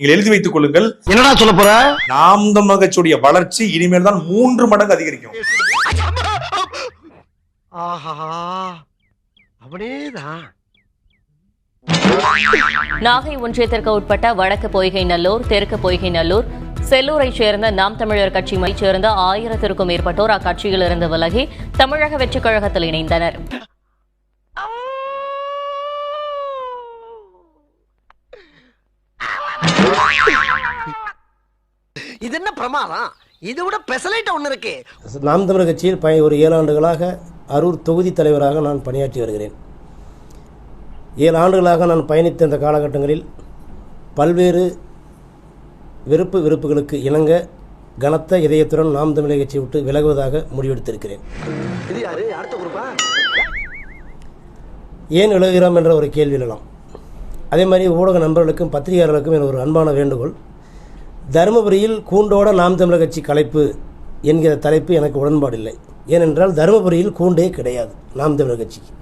நீங்கள் எழுதி வைத்துக் கொள்ளுங்கள். என்னடா சொல்ல போற? நாம் தமிழர் கட்சியுடைய வளர்ச்சி இனிமேல் தான் மூன்று மடங்கு அதிகரிக்கும். ஆஹா அவனேதான். நாகை ஒன்றியத்திற்கு உட்பட்ட வடக்கு பொய்கை நல்லூர் தெற்கு பொய்கை நல்லூர் செல்லூரைச் சேர்ந்த நாம் தமிழர் கட்சியைச் சேர்ந்த ஆயிரத்திற்கும் மேற்பட்டோர் அக்கட்சியிலிருந்து விலகி தமிழக வெற்றிக் கழகத்தில் இணைந்தனர். இது என்ன பிரமாதம்? இது விட பெசலைட் ஒண்ணு இருக்கு. நாம் தமிழர் கட்சியில் ப ஒரு ஏழு ஆண்டுகளாக அரூர் தொகுதி தலைவராக நான் பணியாற்றி வருகிறேன். ஏழு ஆண்டுகளாக நான் பயணித்த இந்த காலகட்டங்களில் பல்வேறு விருப்பு விருப்புகளுக்கு இணங்க கனத்த இதயத்துடன் நாம் தமிழர் கட்சியை விட்டு விலகுவதாக முடிவெடுத்திருக்கிறேன். ஏன் விலகுகிறோம் என்ற ஒரு கேள்வி எழலாம். அதே மாதிரி ஊடக நண்பர்களுக்கும் பத்திரிகையாளர்களுக்கும் என ஒரு அன்பான வேண்டுகோள். தருமபுரியில் கூண்டோட நாம் தமிழர் கட்சி கலைப்பு என்கிற தலைப்பு எனக்கு உடன்பாடில்லை. ஏனென்றால் தருமபுரியில் கூண்டே கிடையாது நாம் தமிழர் கட்சிக்கு.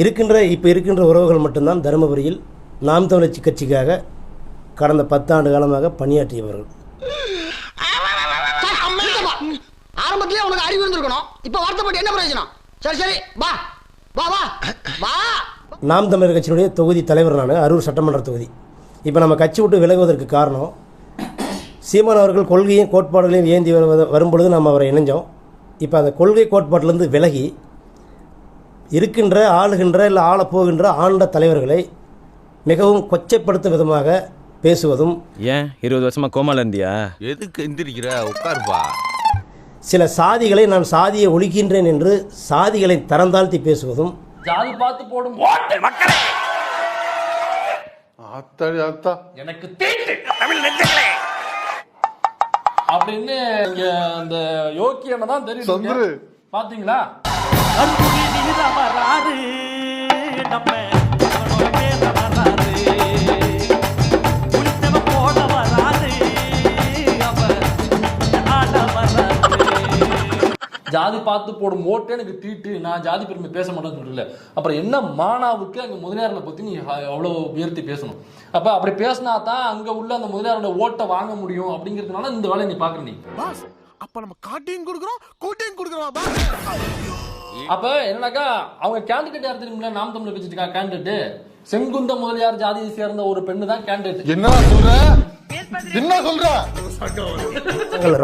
இருக்கின்ற இப்போ இருக்கின்ற உறவுகள் மட்டும்தான் தருமபுரியில் நாம் தமிழர் கட்சிக்காக கடந்த பத்தாண்டு காலமாக பணியாற்றியவர்கள். ஆரம்பத்திலே உனக்கு அறிவு இருந்திருக்கணும். இப்ப வருத்தப்பட்டு என்ன பிரயோஜனம்? சரி சரி வா. வா வா. வா. நாம் தமிழர் கட்சியினுடைய தொகுதி தலைவர் நான் அரூர் சட்டமன்ற தொகுதி. இப்போ நம்ம கட்சி விட்டு விலகுவதற்கு காரணம் சீமான் அவர்கள் கொள்கையும் கோட்பாடுகளையும் ஏந்தி வருவத வரும்பொழுது நம்ம அவரை இணைஞ்சோம். இப்போ அந்த கொள்கை கோட்பாட்டிலிருந்து விலகி இருக்கின்ற ஆளுகின்ற இல்லை ஆளப்போகின்ற ஆண்ட தலைவர்களை மிகவும் கொச்சைப்படுத்தும் விதமாக பேசுவதும் ஏன்? இருபது வருஷமா கோமால இருந்தியா? எதுக்கு எந்திரிக்கிற? உட்காருப்பா சில சாதிகளை நான் சாதியை ஒழிக்கின்றேன் என்று சாதிகளை தரந்தாழ்த்தி பேசுவதும் ஜாதி பார்த்து போடும் ஆத்தாடி ஆத்தா எனக்கு தீட்டு! தமிழ் நெஞ்சங்களே! அப்படின்னு இங்க அந்த யோக்கியனை தான் தெரியும் சந்துரு. பாத்தீங்களா? ஜாதி பார்த்து போடும் ஓட்டு எனக்கு தீட்டு நான் ஜாதி பெருமை பேச மாட்டேன்னு சொல்றல அப்புறம் என்ன மானாவுக்கு அங்க முதலியார்களை பத்தி நீ அவ்வளோ உயர்த்தி பேசணும். அப்ப அப்படி பேசினா தான் அங்க உள்ள அந்த முதலியாரோட ஓட்டை வாங்க முடியும் அப்படிங்கிறதுனால இந்த வேலையை நீ பாக்குற நீ. பாஸ் அப்ப நம்ம காட்டையும் கொடுக்குறோம் கூட்டையும் கொடுக்குறோம் அப்ப என்னன்னாக்கா அவங்க கேண்டிடேட் யார் தெரியுமில்ல? நாம் தமிழர் கட்சி கேண்டிடேட் செங்குந்த முதலியார் ஜாதியை சேர்ந்த ஒரு பெண்ணு தான் கேண்டிடேட் என்ன சொல்ற? என்ன சொல்ற?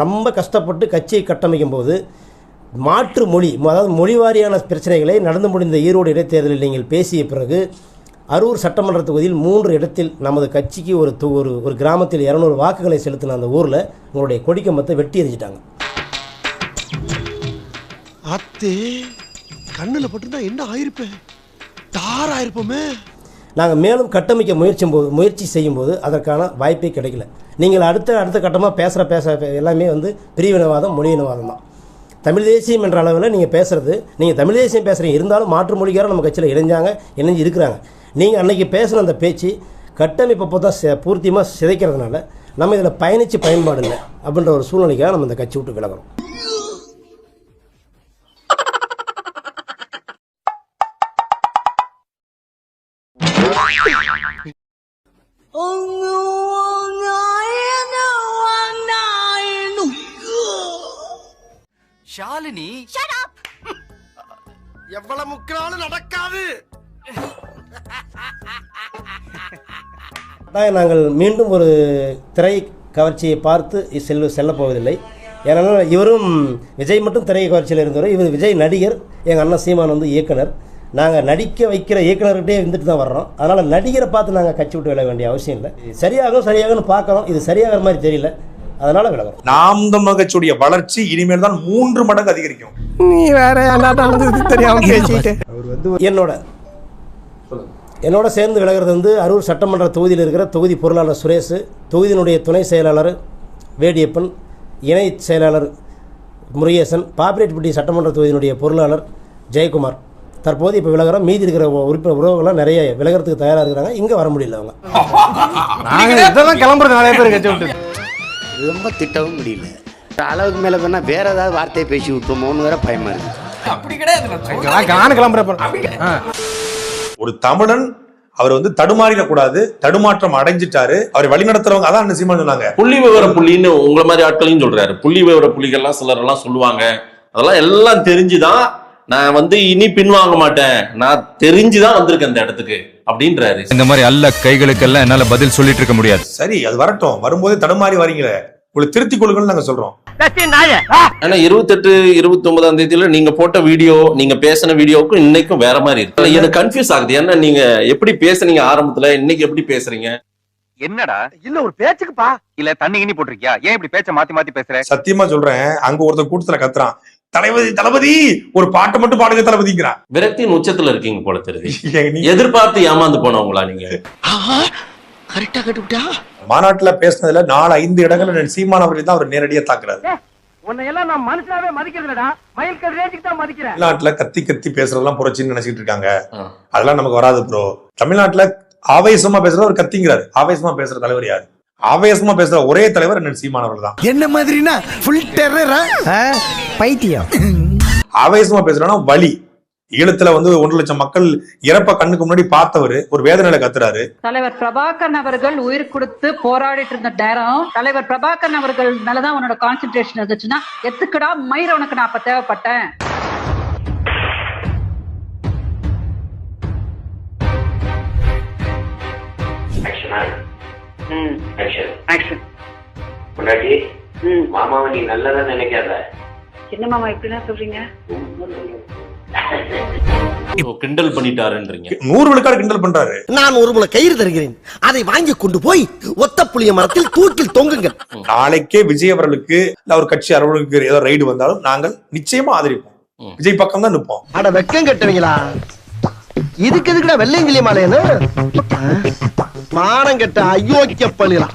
ரொம்ப கஷ்டப்பட்டு கட்சியை கட்டமைக்கும் போது மாற்று மொழி அதாவது மொழிவாரியான பிரச்சனைகளை நடந்து முடிந்த ஈரோடு இடைத்தேர்தலில் நீங்கள் பேசிய பிறகு அரூர் சட்டமன்ற தொகுதியில் மூன்று இடத்தில் நமது கட்சிக்கு ஒரு தொ- ஒரு ஒரு கிராமத்தில் இரநூறு வாக்குகளை செலுத்தின அந்த ஊரில் உங்களுடைய கொடிக்கம்பத்தை வெட்டி எரிஞ்சிட்டாங்க அத்தே கண்ணுல பட்டிருந்தா என்ன ஆயிருப்பேன் தார் ஆயிருப்போமே நாங்கள் மேலும் கட்டமைக்க முயற்சியும் போது முயற்சி செய்யும்போது அதற்கான வாய்ப்பே கிடைக்கல. நீங்கள் அடுத்த அடுத்த கட்டமாக பேசுகிற பேச எல்லாமே வந்து பிரிவினவாதம் மொழியினவாதம் தான். தமிழ் தேசியம் என்ற அளவில் நீங்கள் பேசுகிறது நீங்கள் தமிழ் தேசியம் பேசுகிறீங்க இருந்தாலும் மாற்று மொழிக்காரர் நம்ம கட்சியில் இணைஞ்சாங்க இணைஞ்சு இருக்கிறாங்க. நீங்கள் அன்றைக்கி பேசின அந்த பேச்சு கட்டமைப்பை தான் ச பூர்த்தியமாக சிதைக்கிறதுனால நம்ம இதில் பயணித்து பயன்பாடு இல்லை அப்படின்ற ஒரு சூழ்நிலைக்காக நம்ம இந்த கட்சி விட்டு விலகிறோம். எவ்வளவு முக்கினாலும் நடக்காது. நாங்கள் மீண்டும் ஒரு திரை கவர்ச்சியை பார்த்து செல்ல செல்ல போவதில்லை. ஏனென்றால் இவரும் விஜய் மட்டும் திரை கவர்ச்சியில் இருந்தவர் இவர் விஜய் நடிகர் எங்கள் அண்ணன் சீமான் வந்து இயக்குனர். நாங்கள் நடிக்க வைக்கிற இயக்குனர்கிட்டே இருந்துட்டு தான் வர்றோம். அதனால் நடிகரை பார்த்து நாங்கள் கட்சி விட்டு விட வேண்டிய அவசியம் இல்லை. சரியாகும் சரியாகும்னு பார்க்குறோம் இது சரியாகிற மாதிரி தெரியல. அதனால் விலகிறோம் நாம் தமிழர் கட்சியுடைய வளர்ச்சி இனிமேல் தான் மூன்று மடங்கு அதிகரிக்கும். நீ வேற தெரியாம பேசிட்டு. என்னோட என்னோட சேர்ந்து விலகிறது வந்து அரூர் சட்டமன்ற தொகுதியில் இருக்கிற தொகுதி பொருளாளர் சுரேஷ் தொகுதியினுடைய துணை செயலாளர் வேடியப்பன் இணை செயலாளர் முருகேசன் பாப்பிரெட்டிப்பட்டி சட்டமன்ற தொகுதியினுடைய பொருளாளர் ஜெயக்குமார். தற்போது இப்போ விலகிறோம் மீதி இருக்கிற உறுப்பினர் உறவுகள்லாம் நிறைய விலகிறதுக்கு தயாராக இருக்கிறாங்க. இங்கே வர முடியல அவங்க. நாங்க இதெல்லாம் கிளம்புறது நிறைய பேர் கட்சி விட்டு ரொம்ப திட்டவும் முடியல. அளவுக்கு மேலே வேணா வேற ஏதாவது வார்த்தையை பேசி விட்டுருமோன்னு வேற பயமா இருக்கு. கிளம்புறேன் ஆ. ஒரு தமிழன் அவர் வந்து தடுமாறிடக்கூடாது தடுமாற்றம் அடைஞ்சிட்டாரு அவரை வழிநடத்துறவங்க அதான் அண்ணன் சீமான் சொன்னாங்க. புள்ளி விவர புள்ளின்னு உங்களை மாதிரி ஆட்களையும் சொல்றாரு. புள்ளி விவர புள்ளிகள்லாம் சிலர் எல்லாம் சொல்லுவாங்க. அதெல்லாம் எல்லாம் தெரிஞ்சுதான் நான் வந்து இனி பின்வாங்க மாட்டேன். நான் தெரிஞ்சுதான் வந்திருக்கேன் இந்த இடத்துக்கு அப்படின்றாரு. இந்த மாதிரி அல்ல கைகளுக்கெல்லாம் என்னால பதில் சொல்லிட்டு இருக்க முடியாது. சரி அது வரட்டும். வரும்போதே தடுமாறி வரீங்களே. உங்களை திருத்திக் கொள்ளுங்கன்னு நாங்க சொல்றோம். ஆனா இருபத்தெட்டு இருபத்தி ஒன்பதாம் தேதியில நீங்க போட்ட வீடியோ நீங்க பேசின வீடியோவுக்கும் இன்னைக்கும் வேற மாதிரி இருக்கு. எனக்கு கன்ஃபியூஸ் ஆகுது. ஏன்னா நீங்க எப்படி பேசுனீங்க ஆரம்பத்துல இன்னைக்கு எப்படி பேசுறீங்க? என்னடா? இல்ல ஒரு பேச்சுக்குப்பா. இல்ல தண்ணி கிண்ணி போட்டிருக்கியா? ஏன் இப்படி பேச்ச மாத்தி மாத்தி பேசுற? சத்தியமா சொல்றேன். அங்க ஒருத்தர் கூட்டத்துல கத்துறான். தளபதி தளபதி ஒரு பாட்டை மட்டும் பாடுங்க தளபதிங்கிறான் விரக்தியின் உச்சத்துல இருக்கீங்க போல தெரியுது. எதிர்பார்த்து ஏமாந்து போனவங்களா நீங்க? கரெக்டா மாநாட்டுல பேசினதுல நாலு ஐந்து இடங்கள்ல நான் சீமான் அவர்களை தான் அவர் நேரடியா தாக்குறாரு. உன்னை எல்லாம் நான் மனுஷனாவே மதிக்கிறதுலடா மயில் கல் ரேஞ்சுக்கு தான் மதிக்கிறேன். தமிழ்நாட்டுல கத்தி கத்தி பேசுறதெல்லாம் புரட்சின்னு நினைச்சிட்டு இருக்காங்க. அதெல்லாம் நமக்கு வராது ப்ரோ தமிழ்நாட்டுல ஆவேசமா பேசுறது ஒரு கத்திங்கிறாரு. ஆவேசமா பேசுற தலைவர் யாரு? ஆவேசமா பேசுற ஒரே தலைவர் அண்ணன் சீமான் அவர்கள் தான். என்ன மாதிரினா ஃபுல் டெரரா பைத்தியம். ஆவேசமா பேசுறேன்னா வலி. ஈழத்துல வந்து ஒன்றரை லட்சம் மக்கள் இறப்ப கண்ணுக்கு முன்னாடி பார்த்தவர் ஒரு வேதனையில கத்துறாரு. தலைவர் பிரபாகரன் அவர்கள் உயிர் கொடுத்து போராடிட்டு இருந்த நேரம் தலைவர் பிரபாகரன் அவர்கள் மேலதான் உன்னோட கான்சென்ட்ரேஷன் இருந்துச்சுன்னா எத்துக்குடா மயிர உனக்கு நான் அப்ப தேவைப்பட்டேன்? முன்னாடி மாமாவை நீ நல்லதா நினைக்காத. என்ன மாமா இப்படிலாம் சொல்றீங்க? இப்போ கிண்டல் பண்ணிட்டாருன்றீங்க. நூறு விழுக்காடு கிண்டல் பண்றாரு. நான் ஒரு முளை கயிறு தருகிறேன். அதை வாங்கி கொண்டு போய் ஒத்த புளிய மரத்தில் தூக்கில் தொங்குங்கள். நாளைக்கே விஜய் அவர்களுக்கு இல்ல அவர் கட்சி அலுவலருக்கு ஏதோ ரைடு வந்தாலும் நாங்கள் நிச்சயமா ஆதரிப்போம். விஜய் பக்கம் தான் நிற்போம். அட வெக்கம் கட்டுவீங்களா? இதுக்கு எதுக்குடா வெள்ளையங்கிலி மாலையன்னு கெட்ட அயோக்கிய பழிலாம்.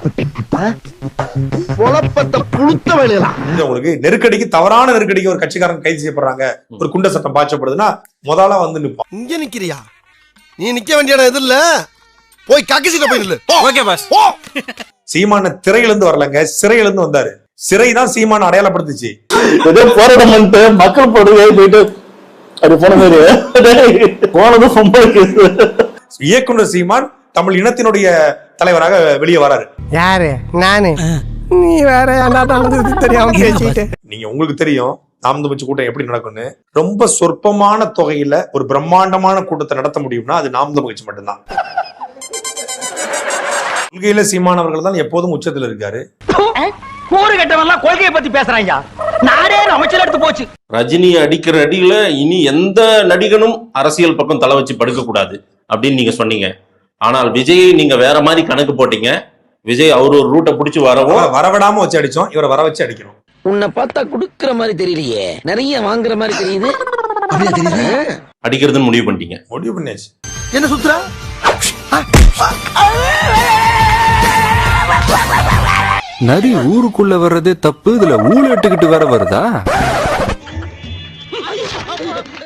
குழப்பத்தை புழுத்த வழிலாம் உங்களுக்கு நெருக்கடிக்கு தவறான நெருக்கடிக்கு ஒரு கட்சிக்காரன் கைது செய்யப்படுறாங்க. ஒரு குண்ட சட்டம் பாய்ச்சப்படுதுன்னா முதலா வந்து நிற்போம் இங்க நிக்கிறியா? நீ நிக்க வேண்டிய இடம் எது இல்ல? போய் கக்கசிட்ட போய் நில்லு. ஓகே பாஸ் சீமான திரையிலிருந்து வரலங்க சிறையிலிருந்து வந்தாரு. சிறை தான் சீமான அடையாளப்படுத்துச்சு. ஏதோ போராட்டம் பண்ணிட்டு மக்கள் போடுவே போயிட்டு அது போன மாதிரி. போனதும் இயக்குனர் சீமான் தமிழ் இனத்தினுடைய தலைவராக வெளியே வராரு. யாரு? நானு. நீ வேற தெரியாம பேசிட்டு? நீங்க உங்களுக்கு தெரியும் நாம் கூட்டம் எப்படி நடக்கும்னு. ரொம்ப சொற்பமான தொகையில ஒரு பிரம்மாண்டமான கூட்டத்தை நடத்த முடியும்னா அது நாம் தமிழ் மட்டும்தான். கொள்கையில சீமான் அவர்கள் தான் எப்போதும் உச்சத்துல இருக்காரு. கூறு கட்டவெல்லாம் கொள்கையை பத்தி பேசுறாங்க நாடே அமைச்சர் எடுத்து போச்சு. ரஜினி அடிக்கிற அடியில இனி எந்த நடிகனும் அரசியல் பக்கம் தலை வச்சு படுக்க கூடாது அப்படின்னு நீங்க சொன்னீங்க. ஆனால் விஜயை நீங்க வேற மாதிரி கணக்கு போட்டீங்க. விஜய் அவர் ஒரு ரூட்டை பிடிச்சி வரவும் வரவிடாம வச்சு அடிச்சோம் இவரை வர வச்சு அடிக்கணும் உன்னை பார்த்தா குடுக்கற மாதிரி தெரியலையே. நிறைய வாங்குற மாதிரி தெரியுது. அடிக்கிறதுன்னு முடிவு பண்ணிட்டீங்க. முடிவு பண்ணியாச்சு. என்ன சுத்துறா? நரி ஊருக்குள்ள வர்றதே தப்பு இதுல ஊழ இட்டுக்கிட்டு வேற வருதா?